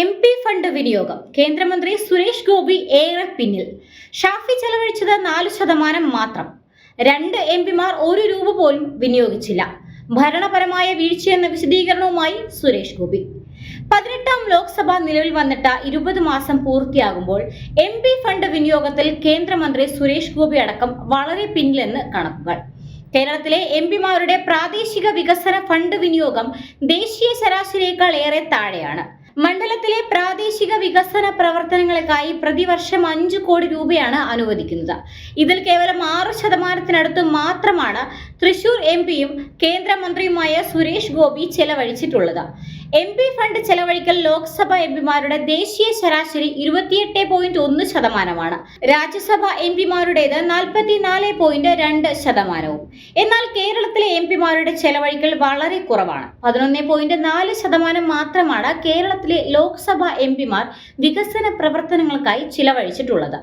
M P fund വിനിയോഗം. കേന്ദ്രമന്ത്രി സുരേഷ് ഗോപി ഏറെ പിന്നിൽ. ഷാഫി ചെലവഴിച്ചത് നാല് ശതമാനം മാത്രം. രണ്ട് എം പിമാർ ഒരു രൂപ പോലും വിനിയോഗിച്ചില്ല. ഭരണപരമായ വീഴ്ചയെന്ന വിശദീകരണവുമായി സുരേഷ് ഗോപി. പതിനെട്ടാം ലോക്സഭ നിലവിൽ വന്നിട്ട് ഇരുപത് മാസം പൂർത്തിയാകുമ്പോൾ എം പി ഫണ്ട് വിനിയോഗത്തിൽ കേന്ദ്രമന്ത്രി സുരേഷ് ഗോപി അടക്കം വളരെ പിന്നിലെന്ന് കണക്കുകൾ. കേരളത്തിലെ എം പിമാരുടെ പ്രാദേശിക വികസന ഫണ്ട് വിനിയോഗം ദേശീയ ശരാശരിയേക്കാൾ ഏറെ താഴെയാണ്. മണ്ഡലത്തിലെ പ്രാദേശിക വികസന പ്രവർത്തനങ്ങൾക്കായി പ്രതിവർഷം അഞ്ചു കോടി രൂപയാണ് അനുവദിക്കുന്നത്. ഇതിൽ കേവലം ആറ് ശതമാനത്തിനടുത്ത് മാത്രമാണ് തൃശൂർ എം പിയും കേന്ദ്രമന്ത്രിയുമായ സുരേഷ് ഗോപി ചെലവഴിച്ചിട്ടുള്ളത്. എം പി ഫണ്ട് ചെലവഴിക്കൽ ലോക്സഭ എം പിമാരുടെ ദേശീയ ശരാശരി ഇരുപത്തിയെട്ട് പോയിന്റ് ഒന്ന് ശതമാനമാണ്. രാജ്യസഭ എം പിമാരുടേത് നാൽപ്പത്തിനാല് പോയിന്റ് രണ്ട് ശതമാനവും. എന്നാൽ കേരളത്തിലെ എം പിമാരുടെ ചെലവഴിക്കൽ വളരെ കുറവാണ്. പതിനൊന്ന് പോയിന്റ് നാല് ശതമാനം മാത്രമാണ് കേരളത്തിലെ ലോക്സഭ എം പിമാർ വികസന പ്രവർത്തനങ്ങൾക്കായി ചിലവഴിച്ചിട്ടുള്ളത്.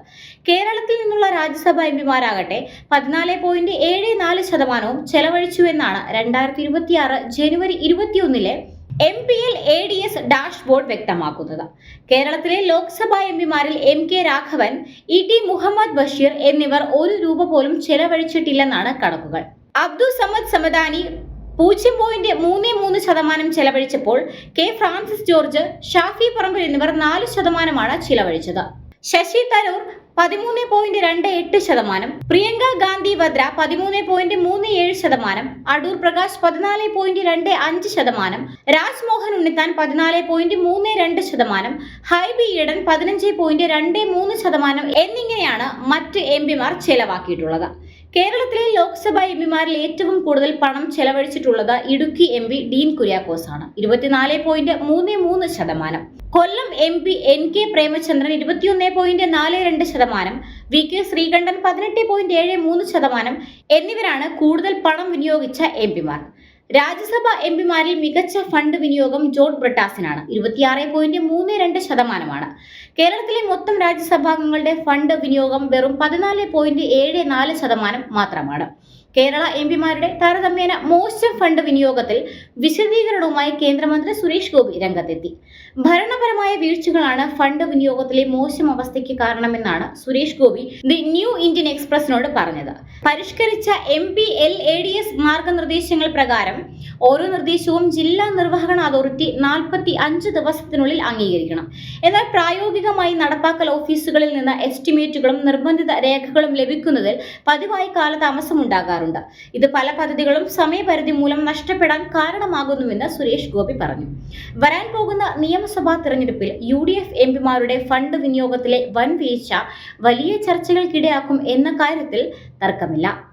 കേരളത്തിൽ നിന്നുള്ള രാജ്യസഭ എം പിമാരാകട്ടെ പതിനാല് പോയിന്റ് ഏഴ് നാല് ശതമാനവും ചെലവഴിച്ചുവെന്നാണ് രണ്ടായിരത്തി ഇരുപത്തിയാറ് ജനുവരി ഇരുപത്തിയൊന്നിലെ M P L A D S dashboard വ്യക്തമാക്കുന്നത്. കേരളത്തിലെ Lok Sabha M പിമാരിൽ M K Raghavan E T Muhammad Basheer എന്നിവർ ഒരു രൂപ പോലും ചെലവഴിച്ചിട്ടില്ലെന്നാണ് കണക്കുകൾ. അബ്ദുൾ സമദ് സമദാനി പൂജ്യം പോയിന്റ് മൂന്ന് മൂന്ന് ശതമാനം ചെലവഴിച്ചപ്പോൾ കെ ഫ്രാൻസിസ് ജോർജ് ഷാഫി പറമ്പിൽ എന്നിവർ നാല് ശതമാനമാണ് ചിലവഴിച്ചത്. ശശി തരൂർ പതിമൂന്ന് പോയിന്റ് രണ്ട് എട്ട് ശതമാനം പ്രിയങ്ക ഗാന്ധി വദ്ര പതിമൂന്ന് പോയിന്റ് മൂന്ന് ഏഴ് ശതമാനം അടൂർ പ്രകാശ് പതിനാല് പോയിന്റ് രണ്ട് അഞ്ച് ശതമാനം രാജ്മോഹൻ ഉണ്ണിത്താൻ പതിനാല് പോയിന്റ് മൂന്ന് രണ്ട് ശതമാനം ഹൈബി ഈഡൻ പതിനഞ്ച് പോയിന്റ് രണ്ട് മൂന്ന് ശതമാനം എന്നിങ്ങനെയാണ് മറ്റ് എം പിമാർ ചെലവാക്കിയിട്ടുള്ളത്. കേരളത്തിലെ ലോക്സഭാ എം പിമാരിൽ ഏറ്റവും കൂടുതൽ പണം ചെലവഴിച്ചിട്ടുള്ളത് ഇടുക്കി എം പി ഡീൻ കുര്യാക്കോസ് ആണ് ഇരുപത്തിനാല് പോയിന്റ് മൂന്ന് മൂന്ന് ശതമാനം. Kollam M P N K Premachandran ഇരുപത്തിയൊന്ന് പോയിന്റ് നാല് രണ്ട് ശതമാനം. വി കെ ശ്രീകണ്ഠൻ പതിനെട്ട് പോയിന്റ് ഏഴ് മൂന്ന് ശതമാനം. എന്നിവരാണ് കൂടുതൽ പണം വിനിയോഗിച്ച എം രാജ്യസഭ എംപിമാരിൽ മികച്ച ഫണ്ട് വിനിയോഗം ജോൺ ബ്രിട്ടാസിനാണ്. ഇരുപത്തിയാറ് പോയിന്റ് മൂന്ന് രണ്ട് ശതമാനമാണ്. കേരളത്തിലെ മൊത്തം രാജ്യസഭാംഗങ്ങളുടെ ഫണ്ട് വിനിയോഗം വെറും പതിനാല് പോയിന്റ് ഏഴ് നാല് ശതമാനം മാത്രമാണ്. കേരള എം പിമാരുടെ താരതമ്യേന മോശം ഫണ്ട് വിനിയോഗത്തിൽ വിശദീകരണവുമായി കേന്ദ്രമന്ത്രി സുരേഷ് ഗോപി രംഗത്തെത്തി. ഭരണപരമായ വീഴ്ചകളാണ് ഫണ്ട് വിനിയോഗത്തിലെ മോശം അവസ്ഥയ്ക്ക് കാരണമെന്നാണ് Suresh Gopi the new Indian എക്സ്പ്രസിനോട് പറഞ്ഞത്. പരിഷ്കരിച്ച M P L A D S മാർഗനിർദ്ദേശങ്ങൾ പ്രകാരം ഓരോ നിർദ്ദേശവും ജില്ലാ നിർവഹണ അതോറിറ്റി നാൽപ്പത്തി അഞ്ച് ദിവസത്തിനുള്ളിൽ അംഗീകരിക്കണം. എന്നാൽ പ്രായോഗികമായി നടപ്പാക്കൽ ഓഫീസുകളിൽ നിന്ന് എസ്റ്റിമേറ്റുകളും നിർബന്ധിത രേഖകളും ലഭിക്കുന്നതിൽ പതിവായി കാലതാമസം ഉണ്ടാകാറുണ്ട് ഇത് പല പദ്ധതികളും സമയപരിധി മൂലം നഷ്ടപ്പെടാൻ കാരണമാകുന്നുവെന്ന് സുരേഷ് ഗോപി പറഞ്ഞു. വരാൻ പോകുന്ന നിയമസഭാ തെരഞ്ഞെടുപ്പിൽ യു ഡി എഫ് എം പിമാരുടെ ഫണ്ട് വിനിയോഗത്തിലെ വൻ വീഴ്ച വലിയ ചർച്ചകൾക്കിടയാക്കും എന്ന കാര്യത്തിൽ തർക്കമില്ല.